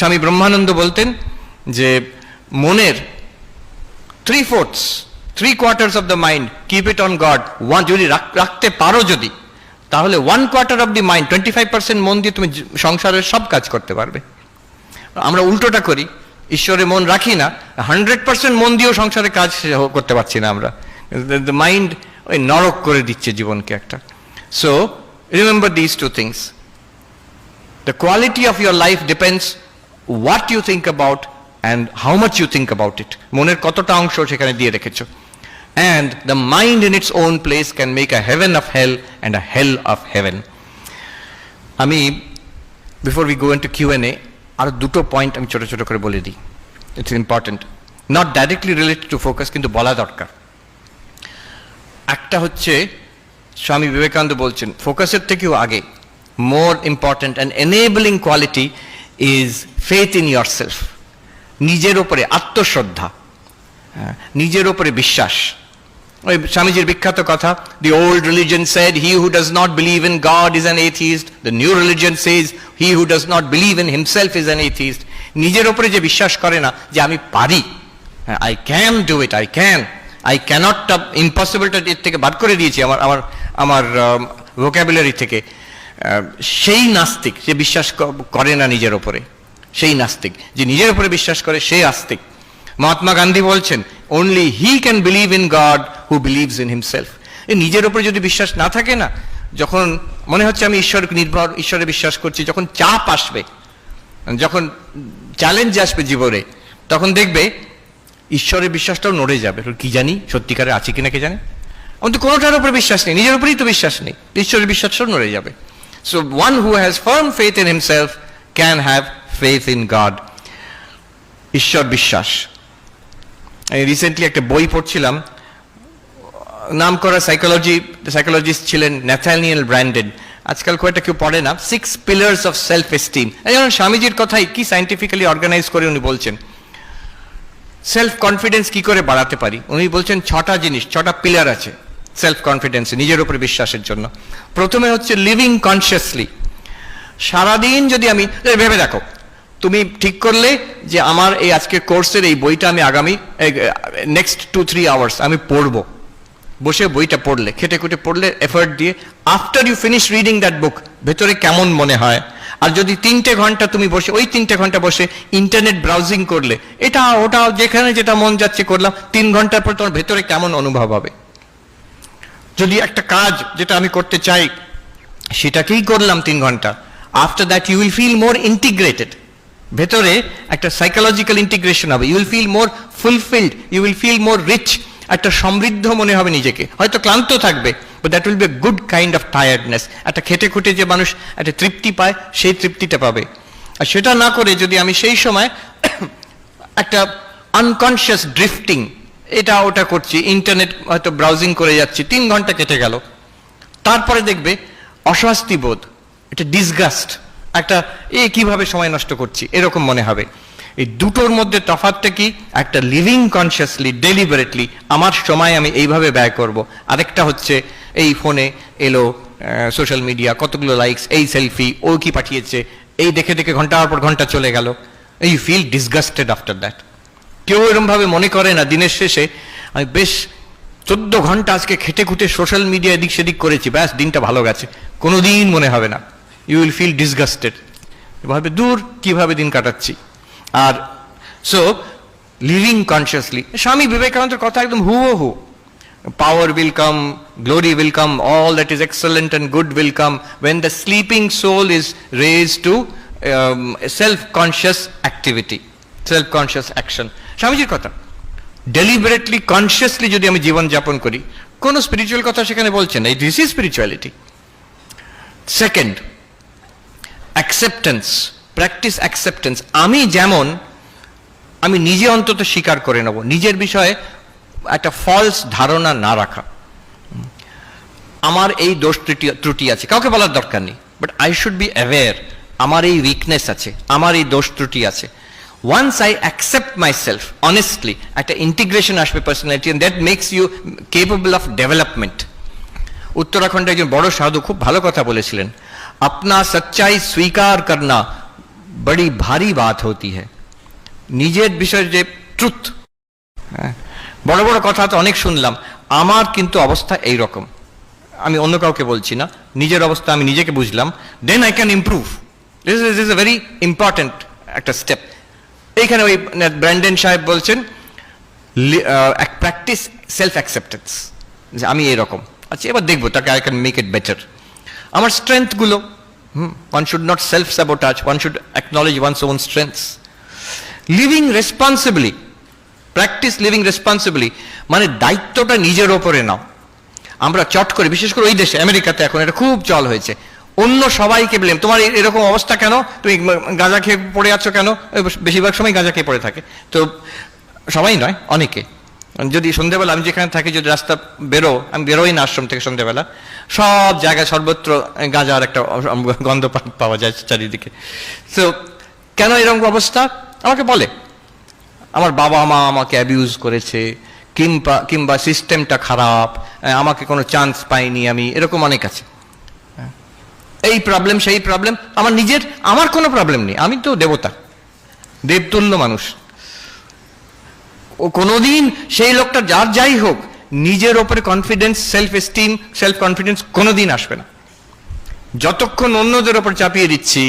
স্বামী ব্রহ্মানন্দ বলতেন যে মনের three fourths three quarters of the mind keep it on God one যদি রাখতে পারো যদি, তাহলে one quarter of the mind twenty five percent মন দিয়ে তুমি সংসারের সব কাজ করতে পারবে। আমরা উল্টোটা করি, ঈশ্বরে মন রাখি না হান্ড্রেড পার্সেন্ট মন দিয়েও সংসারে কাজ করতে পারছি না আমরা। দ্য মাইন্ড ওই নরক করে দিচ্ছে জীবনকে একটা। So remember this two things The quality of your life depends what you think about and how much you think about it. মনের কতটা অংশ সেখানে দিয়ে রেখেছো and the mind in its own place can make a heaven of hell and a hell of heaven. আমি before we go into Q N A এ আরও দুটো point আমি ছোট ছোট করে বলে দিই it's important not directly related to focus কিন্তু বলা দরকার একটা হচ্ছে, স্বামী বিবেকানন্দ বলছেন ফোকাসের থেকেও আগে more important and enabling quality is faith in your self নিজের ওপরে আত্মশ্রদ্ধা হ্যাঁ, নিজের ওপরে বিশ্বাস। ওই স্বামীজির বিখ্যাত কথা the old religion said he who does not believe in God is an atheist the new religion says he who does not believe in himself is an atheist নিজের ওপরে যে বিশ্বাস করে না যে আমি পারি I can do it I can I ক্যানটটা ইম্পসিবলটা এর থেকে বাদ করে দিয়েছি আমার আমার আমার ভোক্যাবুলারি থেকে। আহ, সেই নাস্তিক, যে বিশ্বাস করে না নিজের ওপরে, সেই নাস্তিক, যে নিজের উপরে বিশ্বাস করে সেই আস্তিক। মহাত্মা গান্ধী বলছেন only he can believe in God who believes in himself নিজের ওপরে যদি বিশ্বাস না থাকে না, যখন মনে হচ্ছে আমি ঈশ্বর নির্ভর, ঈশ্বরে বিশ্বাস করছি, যখন চাপ আসবে, যখন চ্যালেঞ্জ আসবে জীবনে, তখন দেখবে ঈশ্বরের বিশ্বাসটাও নড়ে যাবে। কি জানি, সত্যিকারে আছে কিনা কে জানে? আমার তো কোনোটার উপরে বিশ্বাস নেই, নিজের উপরেই তো বিশ্বাস নেই, ঈশ্বরের বিশ্বাসটাও নড়ে যাবে। So one who has firm faith in himself can have faith in God ঈশ্বর বিশ্বাস। আমি রিসেন্টলি একটা বই পড়ছিলাম। নাম করা সাইকোলজি সাইকোলজিস্ট ছিলেন ন্যাথানিয়েল ব্র্যান্ডেড আজকাল খুব একটা কেউ পড়ে না। Six pillars of self esteem যেমন স্বামীজির কথাই কি সাইন্টিফিক্যালি অর্গানাইজ করে উনি বলছেন। সেলফ কনফিডেন্স কি করে বাড়াতে পারি? উনি বলছেন ছটা জিনিস, ছটা পিলার আছে। সেলফ কনফিডেন্স নিজের উপরে বিশ্বাসের জন্য। প্রথমে হচ্ছে লিভিং কনসিয়াসলি সারাদিন যদি আমি ভেবে দেখো, তুমি ঠিক করলে যে আমার এই আজকের কোর্সের এই বইটা আমি আগামী নেক্সট টু থ্রি আওয়ার্স আমি পড়ব। বসে বইটা পড়লে, খেটে খুটে পড়লে এফার্ট দিয়ে after you finish reading that book ভেতরে কেমন মনে হয়? আর যদি তিনটে ঘণ্টা তুমি বসে, ওই তিনটে ঘণ্টা বসে ইন্টারনেট ব্রাউজিং করলে, এটা, ওটা যেখানে যেটা মন যাচ্ছে করলাম, তিন ঘণ্টার পর তোমার ভেতরে কেমন অনুভব হবে? যদি একটা কাজ যেটা আমি করতে চাই, সেটাকেই করলাম তিন ঘণ্টা after that you will feel more integrated ভেতরে একটা সাইকোলজিক্যাল ইন্টিগ্রেশন হবে you will feel more fulfilled you will feel more rich একটা সমৃদ্ধ মনে হবে নিজেকে। হয়তো ক্লান্ত থাকবে but that will be good kind of tiredness একটা খেটে খুটে যে মানুষ একটা তৃপ্তি পায়, সেই তৃপ্তিটা পাবে। আর সেটা না করে যদি আমি সেই সময় একটা আনকনশিয়াস ড্রিফটিং এটা ওটা করছি ইন্টারনেট হয়তো ব্রাউজিং করে যাচ্ছি, তিন ঘণ্টা কেটে গেল। তারপরে দেখবে অস্বস্তি বোধ, এটা ডিসগাস্ট একটা এ কীভাবে সময় নষ্ট করছি, এরকম মনে হবে। এই দুটোর মধ্যে তফাৎটা কি? একটা লিভিং কনসিয়াসলি ডেলিবারেটলি আমার সময় আমি এইভাবে ব্যয় করব। আরেকটা হচ্ছে, এই ফোনে এলো সোশ্যাল মিডিয়া কতগুলো লাইকস এই সেলফি ও কি পাঠিয়েছে, এই দেখে দেখে ঘণ্টার পর ঘণ্টা চলে গেল। You feel disgusted after that কেউ এরকম ভাবে মনে করে না দিনের শেষে আমি বেশ, চোদ্দ ঘণ্টা আজকে খেটে খুঁটে সোশ্যাল মিডিয়া এদিক সেদিক করেছি, ব্যাস, দিনটা ভালো গেছে। কোনো দিন মনে হবে না। ইউ উইল ফিল ডিসগাস্টেড এভাবে দূর কীভাবে দিন কাটাচ্ছি? আর সো লিভিং কনসিয়াসলি স্বামী বিবেকানন্দের কথা একদম হু হু power will come glory will come all that is excellent and good will come when the sleeping soul is raise to self conscious activity self conscious action স্বামীজির কথা। ডেলিবারেটলি কনসিয়াসলি যদি আমি জীবন যাপন করি, কোন স্পিরিচুয়াল কথা সেখানে বলছেন এই this is spirituality second acceptance practice acceptance আমি যেমন, আমি নিজে অন্তত স্বীকার করে নেব। নিজের বিষয়ে একটা ফলস ধারণা না রাখা। আমার এই দোষ ত্রুটি ত্রুটি আছে। কাউকে বলার দরকার নেই। But I should be aware আমার এই উইকনেস আছে। আমার এই দোষ ত্রুটি আছে। Once I accept my self honestly একটা ইন্টিগ্রেশন আসবে personality that makes you capable of development উত্তরাখণ্ডে একজন বড় সাধু, খুব ভালো কথা বলেছিলেন। আপনা সচ্চাই স্বীকার করনা, বড়ি ভারী বাত হতি হ্যাঁ নিজের বিষয়ে যে ট্রুথ হ্যাঁ, বড় বড় কথা তো অনেক শুনলাম। আমার কিন্তু অবস্থা এই রকম আমি অন্য কাউকে বলছি না। নিজের অবস্থা আমি নিজেকে বুঝলাম। Then I can improve this is is a very important একটা স্টেপ এইখানে ওই ব্র্যান্ডেন সাহেব বলছেন প্র্যাকটিস সেলফ অ্যাকসেপ্টেন্স যে আমি এরকম। আচ্ছা এবার দেখব, তাকে I can make it better আমার স্ট্রেংথগুলো, হুম one should not self sabotage one should acknowledge one's own strengths living responsibly practice living responsibly মানে দায়িত্বটা নিজের ওপরে নাও। আমরা চট করে, বিশেষ করে ওই দেশে, আমেরিকাতে এখন এটা খুব চল হয়েছে। অন্য সবাইকে ব্লেম তোমার এরকম অবস্থা কেন? তুমি গাঁজা খেয়ে পড়ে আছো কেন? বেশিরভাগ সময় গাঁজা খেয়ে পড়ে থাকে। তো সবাই নয়, অনেকে। যদি সন্ধ্যেবেলা আমি যেখানে থাকি, যদি রাস্তা বেরো আমি বেরোই না আশ্রম থেকে সন্ধ্যেবেলা সব জায়গায় সর্বত্র গাঁজার একটা গন্ধ পাওয়া যায় চারিদিকে। তো কেন এরকম অবস্থা? আমাকে বলে। আমার বাবা মা আমাকে অ্যাবিউজ করেছে কিংবা কিংবা সিস্টেমটা খারাপ আমাকে কোনো চান্স পাইনি আমি, এরকম অনেক আছে। এই প্রবলেম সেই প্রবলেম আমার নিজের আমার কোনো প্রবলেম নেই। আমি তো দেবতা দেবতুল্য মানুষ। ও কোনোদিন সেই লোকটা যার যাই হোক নিজের ওপরে confidence self esteem self confidence কোনোদিন আসবে না। যতক্ষণ অন্যদের ওপর চাপিয়ে দিচ্ছি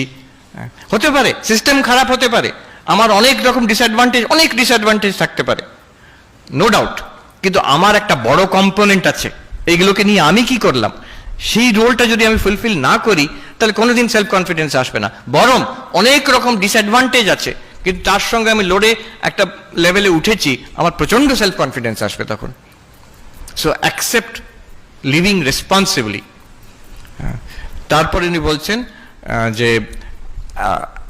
হ্যাঁ, হতে পারে সিস্টেম খারাপ হতে পারে আমার অনেক রকম ডিসঅ্যাডভান্টেজ অনেক ডিসঅ্যাডভান্টেজ থাকতে পারে নো ডাউট কিন্তু আমার একটা বড় কম্পোনেন্ট আছে এইগুলোকে নিয়ে আমি কি করলাম? সেই রোলটা যদি আমি ফুলফিল না করি, তাহলে কোনোদিন সেলফ কনফিডেন্স আসবে না। বরং অনেক রকম ডিসঅ্যাডভান্টেজ আছে, কিন্তু তার সঙ্গে আমি লড়ে একটা লেভেলে উঠেছি, আমার প্রচণ্ড সেলফ কনফিডেন্স আসবে তখন। সো অ্যাকসেপ্ট লিভিং রেসপন্সিবলি তারপরে উনি বলছেন যে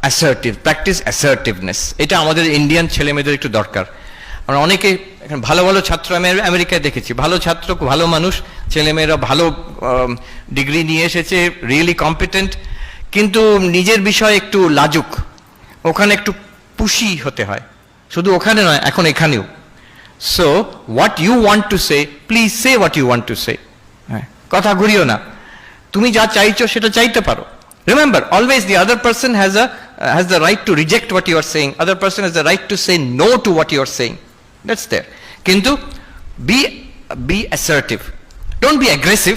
অ্যাসার্টিভ প্র্যাকটিস অ্যাসার্টিভনেস এটা আমাদের ইন্ডিয়ান ছেলে মেয়েদের একটু দরকার। আমরা অনেকে এখানে ভালো ভালো ছাত্র আমি আমেরিকায় দেখেছি। ভালো ছাত্র, ভালো মানুষ, ছেলেমেয়েরা ভালো ডিগ্রি নিয়ে এসেছে রিয়েলি কম্পিটেন্ট কিন্তু নিজের বিষয়ে একটু লাজুক। ওখানে একটু পুষি হতে হয়। শুধু ওখানে নয়, এখন এখানেও। So what you want to say please say what you want to say কথা ঘুরিও না। তুমি যা চাইছো সেটা চাইতে পারো। Remember always the other person has uh has the right to reject what you are saying other person has the right to say no to what you are saying that's there কিন্তু be be assertive don't be aggressive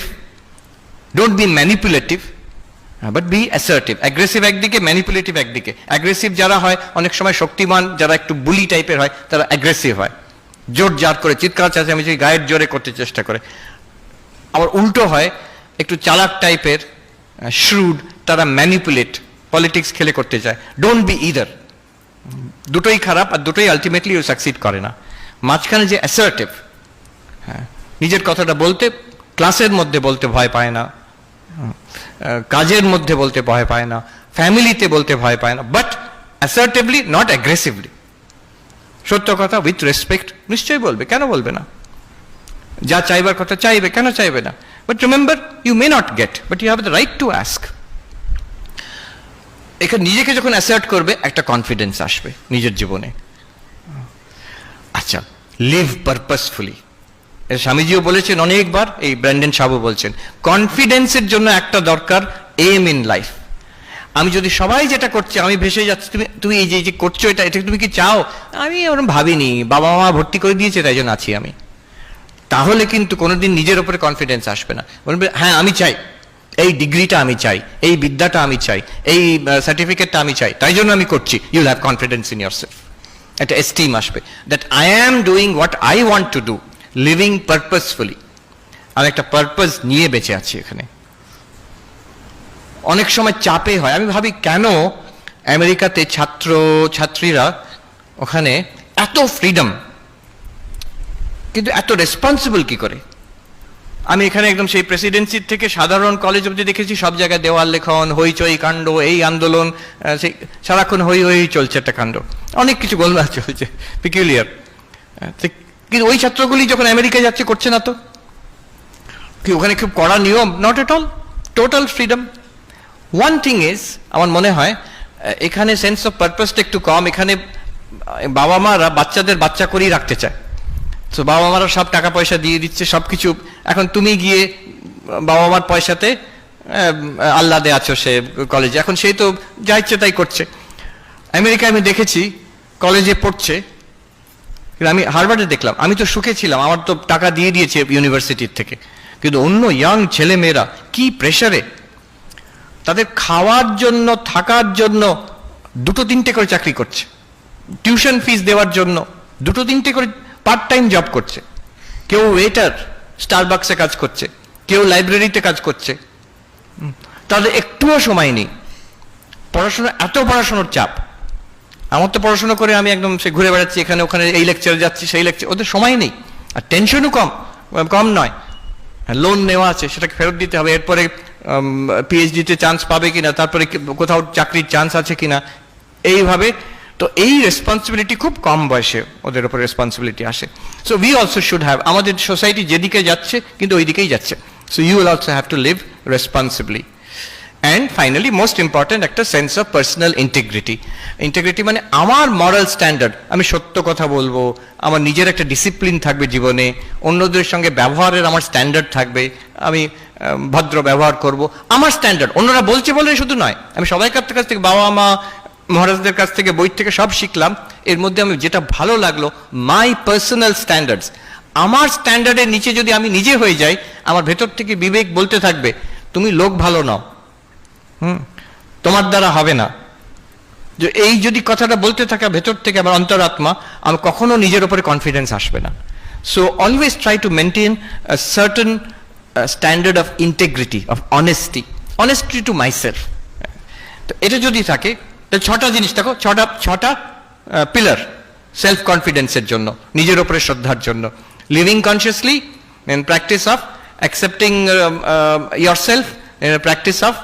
don't be manipulative but be assertive aggressive একদিকে manipulative একদিকে aggressive যারা হয়, অনেক সময় শক্তিমান, যারা একটু বুলি টাইপের হয়, তারা অ্যাগ্রেসিভ হয়। জোর জার করে, চিৎকার, চেঁচামেচি, গায়ের জোরে করতে চেষ্টা করে। আবার উল্টো হয়, একটু চালাক টাইপের শ্রুড তারা ম্যানিপুলেট পলিটিক্স খেলে করতে চায়। ডোন্ট বি ইদার দুটোই খারাপ আর দুটোই আলটিমেটলি সাকসিড করে না। মাঝখানে যে অ্যাসার্টিভ হ্যাঁ নিজের কথাটা বলতে ক্লাসের মধ্যে বলতে ভয় পায় না কাজের মধ্যে বলতে ভয় পায় না ফ্যামিলিতে বলতে ভয় পায় না বাট অ্যাসার্টিভলি নট অ্যাগ্রেসিভলি সত্য কথা উইথ রেসপেক্ট নিশ্চয়ই বলবে, কেন বলবে না? যা চাইবার কথা চাইবে, কেন চাইবে না? But remember you may not get but you have the right to ask এখানে নিজেকে যখন অ্যাসার্ট করবে, একটা কনফিডেন্স আসবে নিজের জীবনে। আচ্ছা লিভ পারপাসফুলি স্বামীজিও বলেছেন অনেকবার, এই ব্র্যান্ডেন সাবু বলছেন কনফিডেন্সের জন্য একটা দরকার এম ইন লাইফ আমি যদি সবাই যেটা করছে, আমি ভেসে যাচ্ছি, তুমি তুমি এই যে যে করছ এটা এটা তুমি কি চাও? আমি ওরকম ভাবিনি বাবা মা ভর্তি করে দিয়েছে, তাই জন্য আছি আমি। তাহলে কিন্তু কোনোদিন নিজের ওপরে কনফিডেন্স আসবে না। বলবে হ্যাঁ আমি চাই। এই ডিগ্রিটা আমি চাই, এই বিদ্যাটা আমি চাই, এই সার্টিফিকেটটা আমি চাই, তাই জন্য আমি করছি। You'll have confidence in your self একটা এস্টিম আসবে that I am doing what I want to do living purposefully আমি একটা পারপাস নিয়ে বেঁচে আছি এখানে। অনেক সময় চাপে হয়। আমি ভাবি, কেন আমেরিকাতে ছাত্র, ছাত্রীরা ওখানে এত ফ্রিডম কিন্তু এত রেসপন্সিবল কি করে? আমি এখানে একদম সেই প্রেসিডেন্সির থেকে সাধারণ কলেজ অবধি দেখেছি, সব জায়গায় দেওয়াল লেখন, হইচই, কাণ্ড, এই আন্দোলন সেই সারাক্ষণ হই হই চলছে একটা কাণ্ড। অনেক কিছু গোলমাল চলছে পিকিউলিয়ার কিন্তু ওই ছাত্রগুলি যখন আমেরিকায় যাচ্ছে, করছে না তো? কি ওখানে খুব কড়া নিয়ম? Not at all total freedom one thing is আমার মনে হয় এখানে সেন্স অফ পারপাসটা একটু কম। এখানে বাবা মারা বাচ্চাদের বাচ্চা করেই রাখতে চায়। তো বাবা মারা সব টাকা পয়সা দিয়ে দিচ্ছে সব কিছু এখন তুমি গিয়ে বাবা মার পয়সাতে আহ, আহ্লাদে আছো সে কলেজে এখন সেই তো যা ইচ্ছে তাই করছে। আমেরিকায় আমি দেখেছি কলেজে পড়ছে। আমি হারবার্ডে দেখলাম। আমি তো সুখে ছিলাম আমার তো টাকা দিয়ে দিয়েছে ইউনিভার্সিটির থেকে। কিন্তু অন্য ইয়াং ছেলে মেয়েরা কি প্রেশারে তাদের খাওয়ার জন্য থাকার জন্য দুটো তিনটে করে চাকরি করছে। টিউশন ফিস দেওয়ার জন্য দুটো তিনটে করে পার্ট টাইম জব করছে। কেউ ওয়েটার স্টারবাক্সে কাজ করছে, কেউ লাইব্রেরিতে কাজ করছে। তাদের একটুও সময় নেই। পড়াশোনা, এত পড়াশোনার চাপ। আমার তো পড়াশোনা করে আমি একদম সে ঘুরে বেড়াচ্ছি, এখানে ওখানে এই লেকচারে যাচ্ছি, সেই লেকচার ওদের সময় নেই। আর টেনশনও কম কম নয়। লোন নেওয়া আছে, সেটাকে ফেরত দিতে হবে। এরপরে পিএইচডিতে চান্স পাবে কিনা, তারপরে কোথাও চাকরির চান্স আছে কিনা, এইভাবে তো এই রেসপন্সিবিলিটি খুব কম বয়সে ওদের উপর রেসপন্সিবিলিটি আসে। So we also should have আমাদের সোসাইটি যেদিকে যাচ্ছে, কিন্তু ওই দিকেই যাচ্ছে। So you will also have to live responsibly and finally most important একটা sense of personal integrity integrity মানে আমার মরাল স্ট্যান্ডার্ড আমি সত্য কথা বলব, আমার নিজের একটা ডিসিপ্লিন থাকবে জীবনে, অন্যদের সঙ্গে ব্যবহারের আমার স্ট্যান্ডার্ড থাকবে, আমি ভদ্র ব্যবহার করব। আমার স্ট্যান্ডার্ড অন্যরা বলছে বলে শুধু নয়, আমি সবাইকার কাছ থেকে বাবা মা মহারাজদের কাছ থেকে বই থেকে সব শিখলাম। এর মধ্যে আমি যেটা ভালো লাগল মাই পার্সোনাল স্ট্যান্ডার্ডস আমার স্ট্যান্ডার্ডের নিচে যদি আমি নিজে হয়ে যাই, আমার ভেতর থেকে বিবেক বলতে থাকবে, তুমি লোক ভালো নও। হুম? তোমার দ্বারা হবে না। যে এই যদি কথাটা বলতে থাকে ভেতর থেকে আমার অন্তরাত্মা আমি কখনো নিজের উপরে কনফিডেন্স আসবে না। So always try to maintain certain standard of integrity of honesty honesty to myself তো এটা যদি থাকে ছটা জিনিস, দেখো, ছটা ছটা পিলার সেলফ কনফিডেন্সের জন্য, নিজের ওপরে শ্রদ্ধার জন্য। Living consciously an practice of accepting your self practice of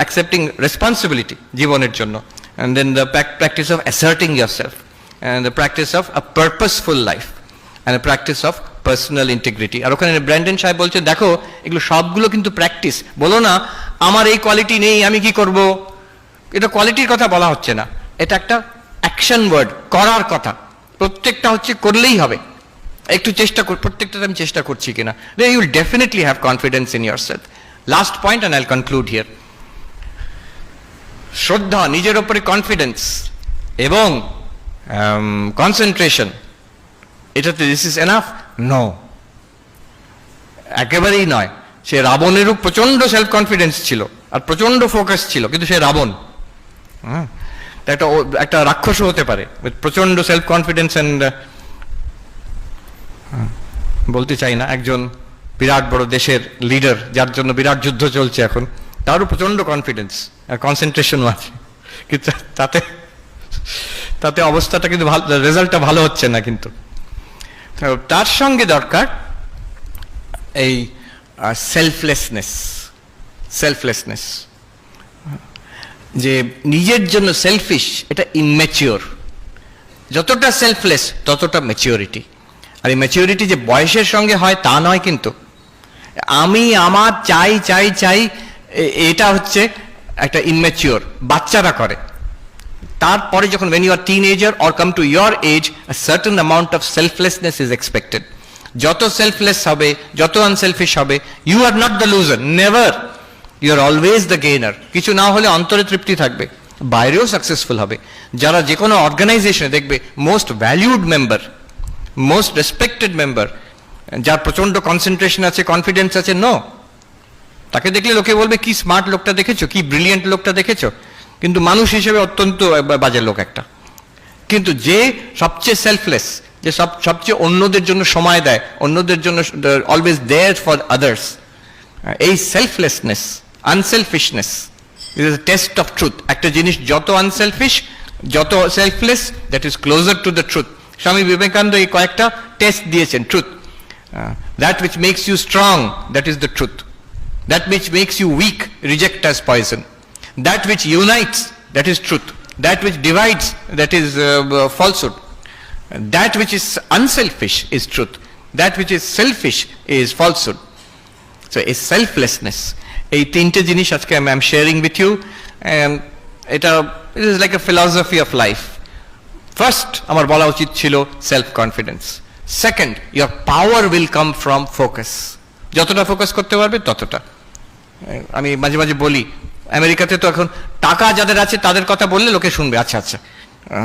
accepting responsibility জীবনের জন্য। And then the practice of asserting your self and the practice of a purposeful life and practice of personal integrity আর ওখানে Branden সাহেব বলছে দেখো, এগুলো সবগুলো কিন্তু practice বলো না, আমার এই কোয়ালিটি নেই, আমি কি করব? এটা কোয়ালিটির কথা বলা হচ্ছে না। এটা একটা অ্যাকশন ওয়ার্ড করার কথা। প্রত্যেকটা হচ্ছে করলেই হবে। একটু চেষ্টা কর, প্রত্যেকটাতে আমি চেষ্টা করছি কিনা। You will definitely have confidence in your self last point and I'll conclude here শ্রদ্ধা, নিজের ওপরে কনফিডেন্স এবং কনসেন্ট্রেশন এটাতে দিস ইজ এনাফ নো একেবারেই নয়। সে রাবণেরও প্রচণ্ড সেলফ কনফিডেন্স ছিল আর প্রচণ্ড ফোকাস ছিল, কিন্তু সে রাবণ। হ্যাঁ একটা একটা রাক্ষসও হতে পারে, with প্রচণ্ড সেলফ কনফিডেন্স অ্যান্ড বলতে চাই না, একজন বিরাট বড় দেশের লিডার যার জন্য বিরাট যুদ্ধ চলছে এখন, তারও প্রচণ্ড কনফিডেন্স আর কনসেন্ট্রেশনও আছে। কিন্তু তাতে তাতে অবস্থাটা কিন্তু ভালো রেজাল্টটা ভালো হচ্ছে না কিন্তু। তার সঙ্গে দরকার এই সেলফলেসনেস সেলফলেসনেস যে নিজের জন্য সেলফিশ এটা ইনম্যাচিওর যতটা সেলফলেস ততটা ম্যাচিওরিটি আর এই ম্যাচিওরিটি যে বয়সের সঙ্গে হয়, তা নয় কিন্তু। আমি, আমার, চাই চাই চাই এটা হচ্ছে একটা ইনম্যাচিওর বাচ্চারা করে। তারপরে যখন when you are teenager or come to your age, a certain amount of selflessness is expected যত সেলফলেস হবে, যত আনসেলফিশ হবে you are not the loser never you are always the gainer কিছু না হলে অন্তরে তৃপ্তি থাকবে। বাইরেও সাকসেসফুল হবে। যারা যে কোনো অর্গানাইজেশনে দেখবে most valued member most respected member যার প্রচণ্ড কনসেন্ট্রেশন আছে কনফিডেন্স আছে নো তাকে দেখলে লোকে বলবে, কি স্মার্ট লোকটা দেখেছ? কি ব্রিলিয়েন্ট লোকটা দেখেছ? কিন্তু মানুষ হিসেবে অত্যন্ত বাজে লোক একটা। কিন্তু যে সবচেয়ে সেলফলেস যে সব, সবচেয়ে অন্যদের জন্য সময় দেয়, অন্যদের জন্য অলওয়েজ দেয়ার ফর আদার্স এই selflessness unselfishness is a test of truth একটা জিনিস যত আনসেলফিশ যত selfless that is closer to the truth Swami Vivekananda এই কয়েকটা টেস্ট দিয়েছেন truth that which makes you strong that is the truth that which makes you weak reject as poison that which unites that is truth that which divides that is uh, uh, falsehood that which is unselfish is truth that which is selfish is falsehood so a selflessness এই তিনটে জিনিস আজকে আমি আম sharing with you এটা it is like a philosophy of life first আমার বলা উচিত ছিল self confidence second your power will come from focus যতটা ফোকাস করতে পারবে, ততটা। আমি মাঝে মাঝে বলি, আমেরিকাতে তো এখন টাকা যাদের আছে, তাদের কথা বললে লোকে শুনবে আচ্ছা আচ্ছা।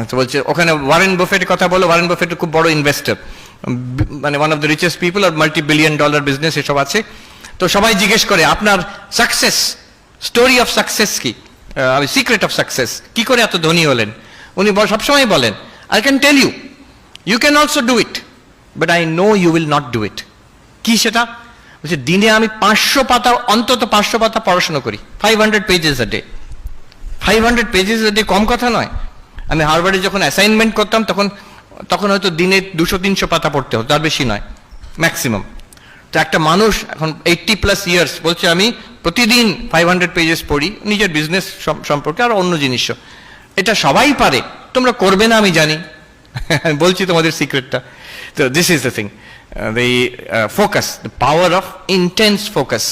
তো বলছে, ওখানে ওয়ারেন বফেটের কথা বলো ওয়ারেন বফেট খুব বড় ইনভেস্টর মানে one of the richest people R multi billion dollar business এসব আছে। তো সবাই জিজ্ঞেস করে, আপনার সাকসেস স্টোরি অফ সাকসেস কি? সিক্রেট অফ সাকসেস কি করে এত ধনী হলেন? উনি সবসময় বলেন I can tell you you can also do it but I know you will not do it কি সেটা? বলছে, দিনে আমি পাঁচশো পাতা, অন্তত পাঁচশো পাতা পড়াশোনা করি five hundred pages a day five hundred pages a day কম কথা নয়। আমি হারবার্ডে যখন অ্যাসাইনমেন্ট করতাম, তখন তখন হয়তো দিনে দুশো, তিনশো পাতা পড়তে হতো, তার বেশি নয় ম্যাক্সিমাম তো একটা মানুষ এখন এইটটি প্লাস ইয়ার্স বলছে আমি, প্রতিদিন ফাইভ হান্ড্রেড পেজেস পড়ি, নিজের বিজনেস সম্পর্কে আর অন্য জিনিসও। এটা সবাই পারে, তোমরা করবে না, আমি জানি। বলছি তোমাদের সিক্রেটটা তো this is the thing the focus the power of intense focus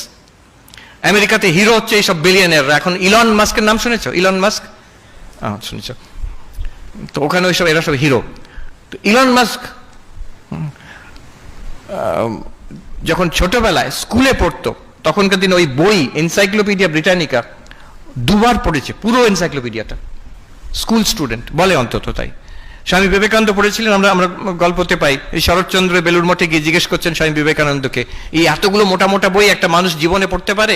আমেরিকাতে হিরো হচ্ছে এইসব বিলিয়নের এখন ইলন মাস্কের নাম শুনেছ? ইলন মাস্ক শুনেছ। তো ওখানে ওইসব, এরা সব হিরো তো ইলন মাস্ক যখন ছোটবেলায় স্কুলে পড়তো, তখনকার দিন ওই বই এনসাইক্লোপিডিয়া ব্রিটানিকা দুবার পড়েছে, পুরো এনসাইক্লোপিডিয়াটা স্কুল স্টুডেন্ট বলে অন্তত তাই। স্বামী বিবেকানন্দ পড়েছিলেন, আমরা আমরা গল্পতে পাই, এই শরৎচন্দ্র বেলুর মঠে গিয়ে জিজ্ঞেস করছেন স্বামী বিবেকানন্দকে, এই এতগুলো মোটা মোটা বই একটা মানুষ জীবনে পড়তে পারে?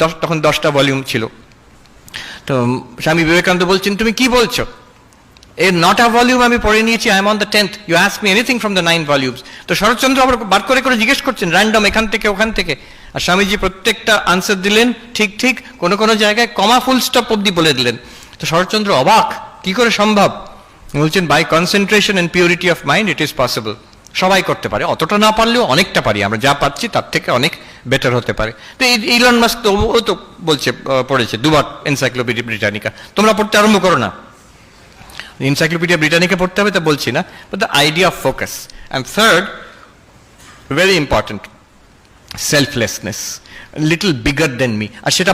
দশ, তখন দশটা ভলিউম ছিল। তো স্বামী বিবেকানন্দ বলছেন, তুমি কি বলছো? এর নটা ভলিউম আমি পড়ে নিয়েছি I am on the tenth you ask me anything from the nine volumes তো শরৎচন্দ্র আবার বার করে করে জিজ্ঞেস করছেন র্যান্ডম এখান থেকে, ওখান থেকে। আর স্বামীজি প্রত্যেকটা আনসার দিলেন, ঠিক ঠিক, কোনো কোনো জায়গায় কমা ফুল স্টপ অব্দি বলে দিলেন। তো শরৎচন্দ্র অবাক, কি করে সম্ভব? বলছেন by concentration and purity of mind it is possible সবাই করতে পারে, অতটা না পারলেও অনেকটা পারি, আমরা যা পাচ্ছি তার থেকে অনেক বেটার হতে পারে। তো ইলন মাস্ক তো ও তো বলছে পড়েছে, দুবার এনসাইক্লোপিডিয়া ব্রিটানিকা তোমরা পড়তে আরম্ভ করো না। এনসাইক্লোপিডিয়া ব্রিটানিকা পড়তে হবে, তা বলছি না but the idea of focus and third very important selflessness little bigger than me আর সেটা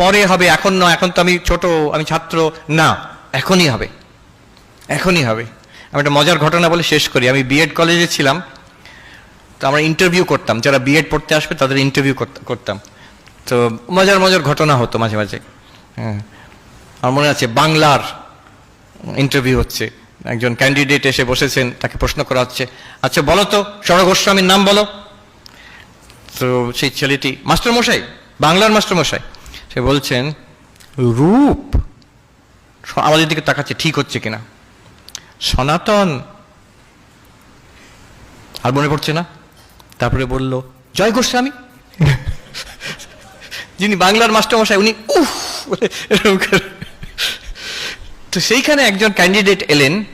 পরে হবে, এখন নয়, এখন তো আমি ছোট, আমি ছাত্র, না, এখনই হবে এখনই হবে। আমি একটা মজার ঘটনা বলে শেষ করি। আমি বিএড কলেজে ছিলাম, তো আমরা ইন্টারভিউ করতাম। যারা বিএড পড়তে আসবে, তাদের ইন্টারভিউ করতাম। তো মজার মজার ঘটনা হতো মাঝে মাঝে। হ্যাঁ। আমার মনে আছে, বাংলার ইন্টারভিউ হচ্ছে। একজন ক্যান্ডিডেট এসে বসেছেন, তাকে প্রশ্ন করা হচ্ছে। আচ্ছা বলো তো, সৌরভ গোস্বামীর নাম বলো। তো সেই ছেলেটি মাস্টারমশাই বাংলার মাস্টারমশাই সে বলছেন, রূপ আমাদের দিকে তাকাচ্ছে, ঠিক হচ্ছে কিনা? সনাতন। আর মনে পড়ছে না? তারপরে বলল, জয় গোস্বামী। যিনি বাংলার মাস্টারমশাই, উনি উফ এরকম তো সেইখানে একজন ক্যান্ডিডেট এলেন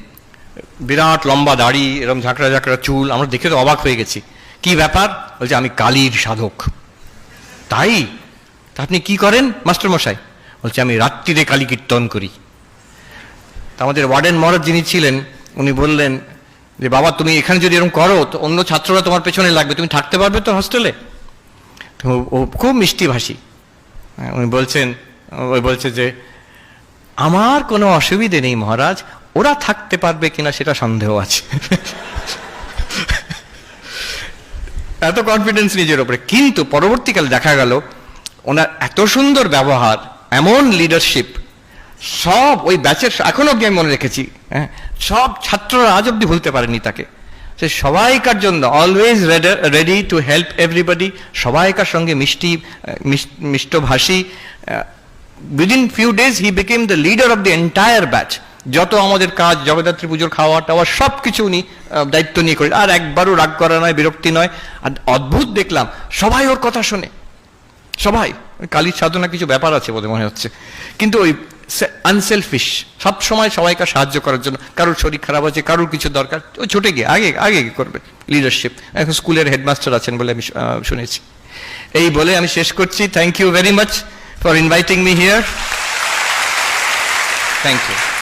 বিরাট লম্বা দাড়ি এরকম ঝাঁকড়া ঝাঁকড়া চুল আমরা দেখে তো অবাক হয়ে গেছি। কি ব্যাপার? বলছে আমি কালীর সাধক। তাই? তা আপনি কি করেন মাস্টার মশাই? বলছে আমি রাত্রিরে কালী কীর্তন করি। তা আমাদের ওয়ার্ডেন মহারাজ যিনি ছিলেন উনি বললেন যে বাবা তুমি এখানে যদি এরকম করো তো অন্য ছাত্ররা তোমার পেছনে লাগবে তুমি থাকতে পারবে তো হস্টেলে? ও খুব মিষ্টি ভাষী। হ্যাঁ, উনি বলছেন ওই বলছে যে আমার কোনো অসুবিধে নেই মহারাজ, ওরা থাকতে পারবে কিনা সেটা সন্দেহ আছে। এত কনফিডেন্স নিজের উপরে। কিন্তু পরবর্তীকালে দেখা গেল, ওনার এত সুন্দর ব্যবহার, এমন লিডারশিপ সব ওই ব্যাচের এখনও অব্দি আমি মনে রেখেছি হ্যাঁ সব ছাত্ররা আজ অব্দি ভুলতে পারেনি তাকে। সে সবাইকার জন্য always ready to help everybody সবাইকার সঙ্গে মিষ্টি মিষ্টভাষী within few days he became the leader of the entire batch যত আমাদের কাজ, জগদ্ধাত্রী পুজোর খাওয়া টাওয়া সব কিছু উনি দায়িত্ব নিয়ে করেন আর একবারও রাগ করা নয়, বিরক্তি নয়। আর অদ্ভুত দেখলাম, সবাই ওর কথা শোনে। সবাই। কালীর সাধনা কিছু ব্যাপার আছে বলে মনে হচ্ছে। কিন্তু ওই আনসেলফিশ সব সময় সবাইকে সাহায্য করার জন্য, কারোর শরীর খারাপ আছে, কারোর কিছু দরকার, ও ছুটে গিয়ে, আগে আগে গিয়ে করবে? লিডারশিপ এখন স্কুলের হেডমাস্টার আছেন বলে আমি শুনেছি। এই বলে আমি শেষ করছি। Thank you very much for inviting me here thank you